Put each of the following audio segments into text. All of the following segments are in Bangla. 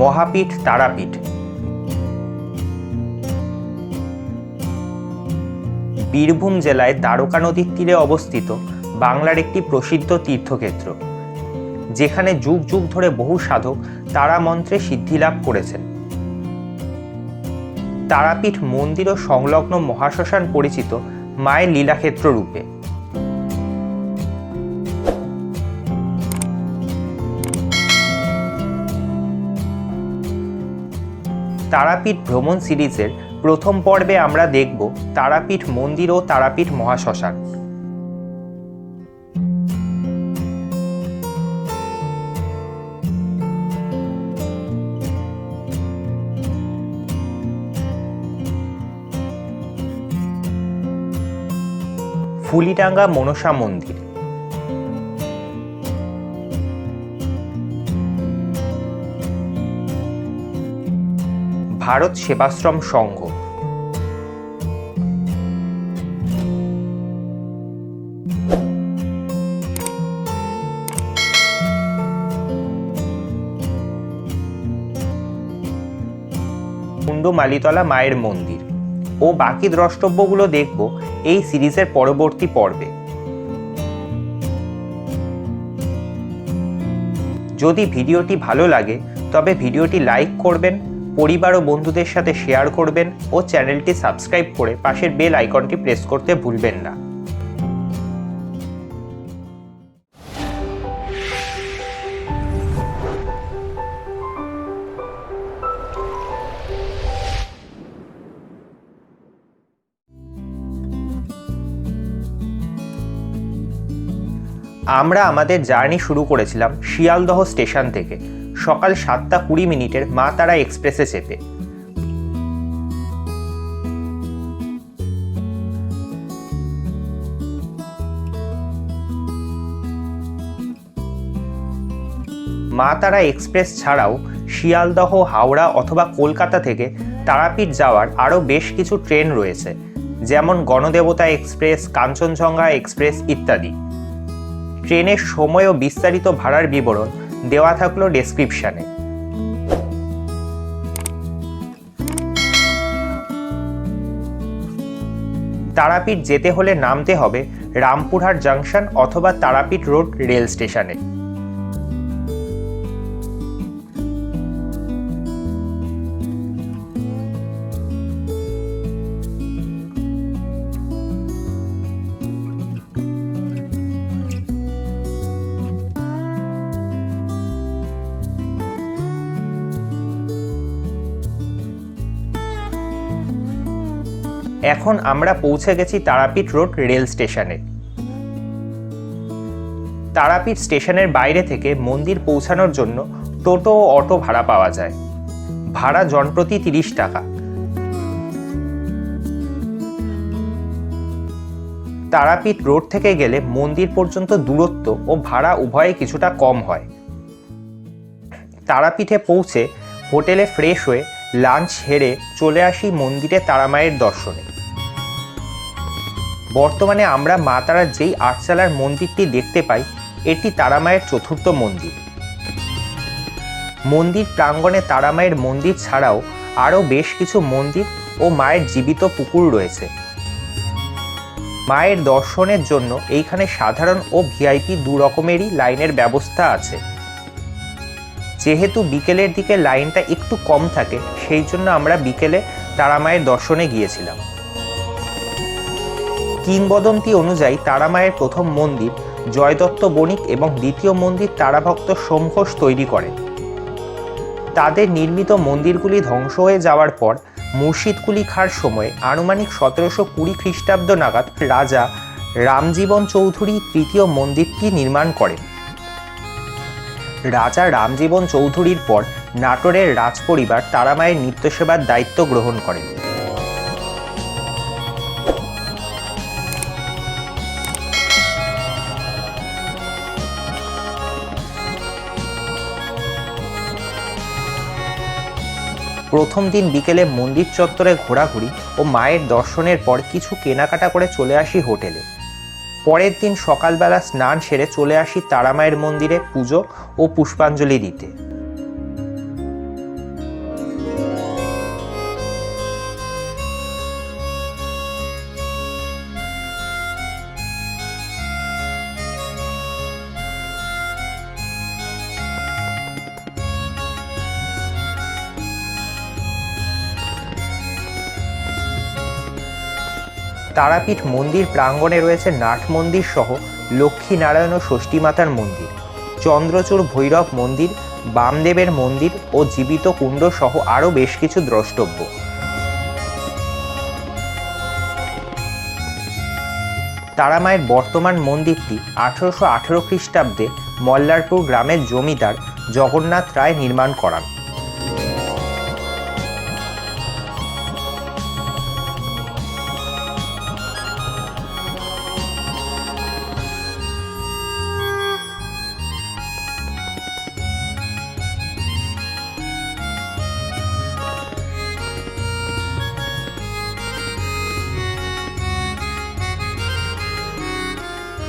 মহাপীঠ, তারাপীঠ। বীরভূম জেলায় দ্বারকা নদীর তীরে অবস্থিত বাংলার একটি প্রসিদ্ধ তীর্থক্ষেত্র। যেখানে যুগ যুগ ধরে বহু সাধক তারা মন্ত্রে সিদ্ধিলাভ করেছেন। তারাপীঠ মন্দির ও সংলগ্ন মহাশ্মশান পরিচিত মায়ের লীলাক্ষেত্র রূপে। তারাপীঠ ভ্রমণ সিরিজের প্রথম পর্বে আমরা দেখব তারাপীঠ মন্দির ও তারাপীঠ মহাশ্মশান। ফুলিডাঙ্গা মনসা মন্দির। ভারত সেবাশ্রম সংঘ। মালিতলা মায়ের মন্দির। ও বাকি দ্রষ্টব্যগুলো দেখব এই সিরিজের পরবর্তী পর্বে। যদি ভিডিওটি ভালো লাগে, তবে ভিডিওটি লাইক করবেন পরিবার ও বন্ধুদের সাথে শেয়ার করবেন ও চ্যানেলটি সাবস্ক্রাইব করে পাশের বেল আইকনটি প্রেস করতে ভুলবেন না। আমরা আমাদের জার্নি শুরু করেছিলাম শিয়ালদহ স্টেশন থেকে। সকাল সাতটা কুড়ি মিনিটের মা তারা এক্সপ্রেসে চেপে। মা তারা এক্সপ্রেস ছাড়াও শিয়ালদহ, হাওড়া অথবা কলকাতা থেকে তারাপীঠ যাওয়ার আরও বেশ কিছু ট্রেন রয়েছে, যেমন গণদেবতা এক্সপ্রেস, কাঞ্চনজঙ্ঘা এক্সপ্রেস ইত্যাদি। ট্রেনের সময় ও বিস্তারিত ভাড়ার বিবরণ দেওয়া থাকল ডেসক্রিপশানে তারাপীঠ যেতে হলে নামতে হবে রামপুরহাট জাংশন অথবা তারাপীঠ রোড রেল স্টেশনে এখন আমরা পৌঁছে গেছি তারাপীঠ রোড রেল স্টেশনে। তারাপীঠ স্টেশনের বাইরে থেকে মন্দির পৌঁছানোর জন্য টোটো ও অটো ভাড়া পাওয়া যায়। ভাড়া জনপ্রতি তিরিশ টাকা। তারাপীঠ রোড থেকে গেলে মন্দির পর্যন্ত দূরত্ব ও ভাড়া উভয়ে কিছুটা কম হয়। তারাপীঠে পৌঁছে হোটেলে ফ্রেশ হয়ে লাঞ্চ হেরে চলে আসি মন্দিরে তারামায়ের দর্শনে। বর্তমানে আমরা মা তারার যেই আটচালার মন্দিরটি দেখতে পাই, এটি তারামায়ের চতুর্থ মন্দির। মন্দির প্রাঙ্গণে তারামায়ের মন্দির ছাড়াও আরও বেশ কিছু মন্দির ও মায়ের জীবিত পুকুর রয়েছে। মায়ের দর্শনের জন্য এইখানে সাধারণ ও ভিআইপি দু রকমেরই লাইনের ব্যবস্থা আছে। যেহেতু বিকেলের দিকে লাইনটা একটু কম থাকে, সেই জন্য আমরা বিকেলে তারামায়ের দর্শনে গিয়েছিলাম। কিংবদন্তি অনুযায়ী তারামায়ের প্রথম মন্দির, জয়দত্ত বণিক এবং দ্বিতীয় মন্দির তারাভক্ত সোমঘোষ তৈরি করেন তাদের নির্মিত মন্দিরগুলি ধ্বংস হয়ে যাওয়ার পর মুর্শিদকুলি খার সময়ে আনুমানিক সতেরোশো কুড়ি খ্রিস্টাব্দ নাগাদ রাজা রামজীবন চৌধুরী তৃতীয় মন্দিরটি নির্মাণ করেন রাজা রামজীবন চৌধুরীর পর নাটোরের রাজপরিবার তারামায়ের নিত্যসেবার দায়িত্ব গ্রহণ করেন। প্রথম দিন বিকেলে মন্দির চত্বরে ঘোরাঘুরি ও মায়ের দর্শনের পর কিছু কেনাকাটা করে চলে আসি হোটেলে। পরের দিন সকালবেলা স্নান সেরে চলে আসি তারামায়ের মন্দিরে পুজো ও পুষ্পাঞ্জলি দিতে। তারাপীঠ মন্দির প্রাঙ্গণে রয়েছে নাট মন্দির সহ লক্ষ্মীনারায়ণ ও ষষ্ঠী মাতার মন্দির, চন্দ্রচূড় ভৈরব মন্দির, বামদেবের মন্দির ও জীবিত কুণ্ড সহ আরও বেশ কিছু দ্রষ্টব্য। তারামায়ের বর্তমান মন্দিরটি আঠারোশো আঠেরো খ্রিস্টাব্দে মল্লারপুর গ্রামের জমিদার জগন্নাথ রায় নির্মাণ করান।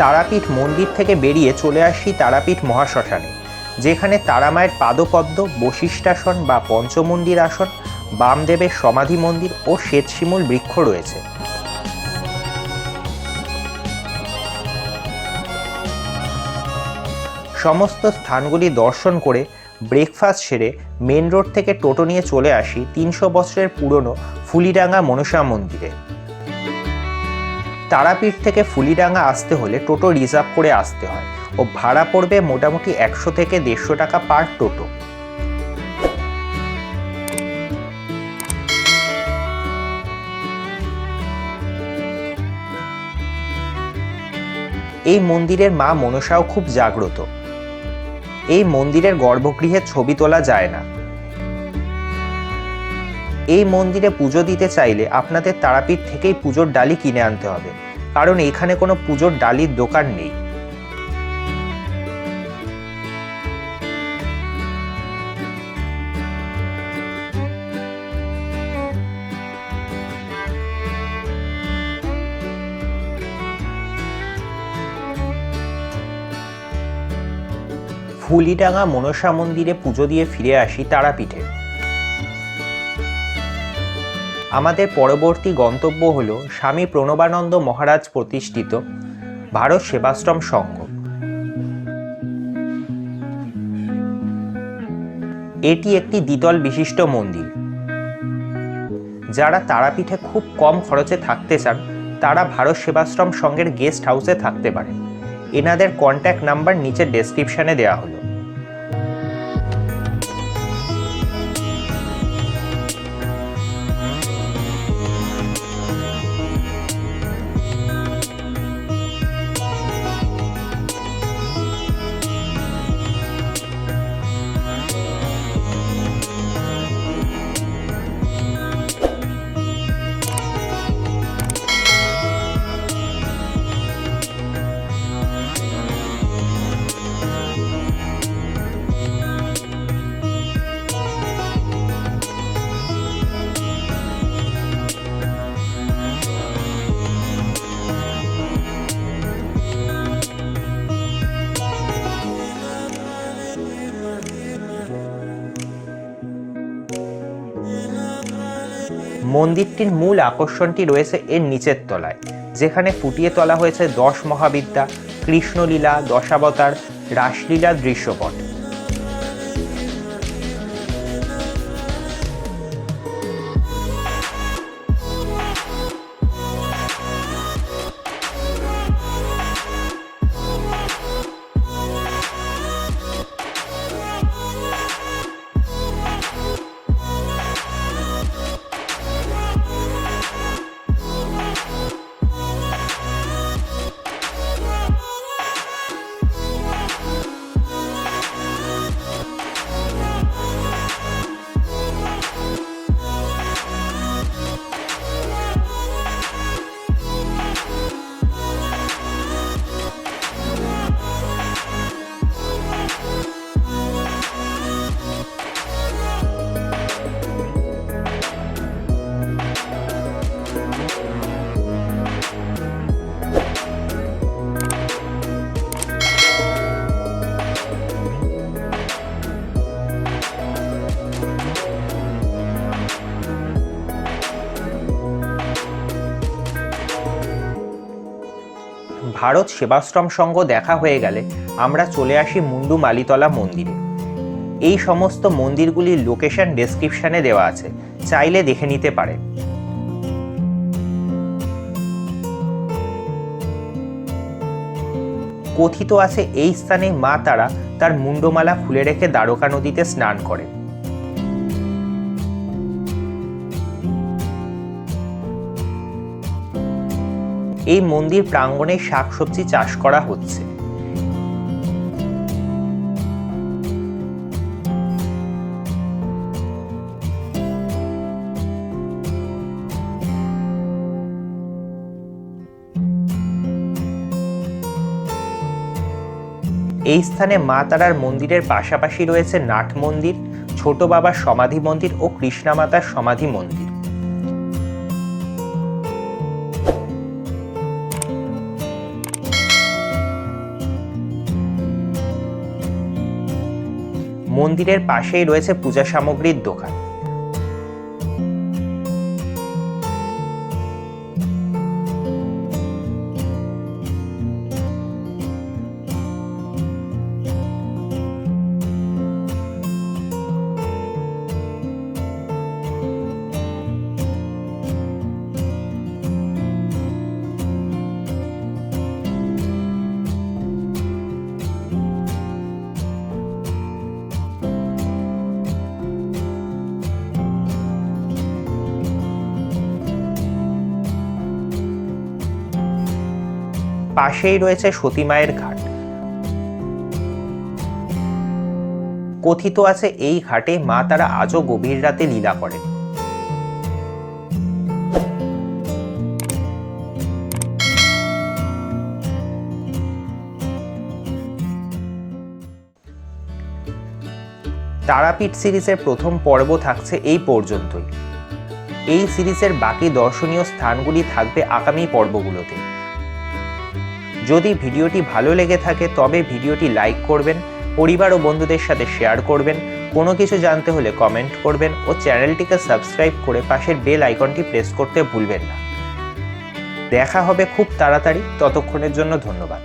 তারাপীঠ মন্দির থেকে বেরিয়ে চলে আসি তারাপীঠ মহাশ্মশানে, যেখানে তারামায়ের পাদপদ্ম, বশিষ্ঠাসন বা পঞ্চমন্দির আসন, বামদেবের সমাধি মন্দির ও শ্বেতশিমুল বৃক্ষ রয়েছে। সমস্ত স্থানগুলি দর্শন করে ব্রেকফাস্ট সেরে মেন রোড থেকে টোটো নিয়ে চলে আসি তিনশো বছরের পুরনো ফুলিডাঙ্গা মনসা মন্দিরে। তারাপীঠ থেকে ফুলিডাঙ্গা আসতে হলে টোটো রিজার্ভ করে আসতে হয় ও ভাড়া পড়বে মোটামুটি একশো থেকে দেড়শো টাকা পার টোটো। এই মন্দিরের মা মনসাও খুব জাগ্রত। এই মন্দিরের গর্ভগৃহে ছবি তোলা যায় না। এই মন্দিরে পুজো দিতে চাইলে আপনাদের তারাপীঠ থেকেই পুজোর ডালি কিনে আনতে হবে। কারণ এখানে কোনো পুজোর ডালির দোকান নেই। ফুলিডাঙ্গা মনসা মন্দিরে পুজো দিয়ে ফিরে আসি তারাপীঠে। আমাদের পরবর্তী গন্তব্য হল স্বামী প্রণবানন্দ মহারাজ প্রতিষ্ঠিত ভারত সেবাশ্রম সংঘ। এটি একটি দ্বিতল বিশিষ্ট মন্দির। যারা তারাপীঠে খুব কম খরচে থাকতে চান, তারা ভারত সেবাশ্রম সংঘের গেস্ট হাউসে থাকতে পারেন। এনাদের কন্ট্যাক্ট নাম্বার নিচের ডেসক্রিপশনে দেওয়া হলো। মন্দিরটির মূল আকর্ষণটি রয়েছে এর নিচের তলায়, যেখানে ফুটিয়ে তোলা হয়েছে দশ মহাবিদ্যা, কৃষ্ণলীলা, দশাবতার, রাসলীলা, দৃশ্যপট। ভারত সেবাশ্রম সঙ্গ দেখা হয়ে গেলে আমরা চলে আসি মুন্ডু মালিতলা মন্দিরে। এই সমস্ত মন্দিরগুলির লোকেশন ডেসক্রিপশানে দেওয়া আছে। চাইলে দেখে নিতে পারে কথিত আছে, এই স্থানে মা তারা তার মুন্ডমালা খুলে রেখে দ্বারকা নদীতে স্নান করেন। এই মন্দির প্রাঙ্গণে শাকসবজি চাষ করা হচ্ছে। এই স্থানে মা তারার মন্দিরের পাশাপাশি রয়েছে নাট মন্দির, ছোট বাবার সমাধি মন্দির ও কৃষ্ণা মাতার সমাধি মন্দির। মন্দিরের পাশেই রয়েছে পূজা সামগ্রীর দোকান। পাশেই রয়েছে সতী মায়ের ঘাট। কথিত আছে এই ঘাটে মা তারা আজও গভীর রাতে লীলা করেন। তারাপীঠ সিরিজের প্রথম পর্ব থাকছে এই পর্যন্তই। এই সিরিজের বাকি দর্শনীয় স্থানগুলি থাকবে আগামী পর্বগুলোতে। যদি ভিডিওটি ভালো লেগে থাকে, তবে ভিডিওটি লাইক করবেন, পরিবার ও বন্ধুদের সাথে শেয়ার করবেন, কোনো কিছু জানতে হলে কমেন্ট করবেন ও চ্যানেলটিকে সাবস্ক্রাইব করে পাশের বেল আইকনটি প্রেস করতে ভুলবেন না। দেখা হবে খুব তাড়াতাড়ি, ততক্ষণের জন্য ধন্যবাদ।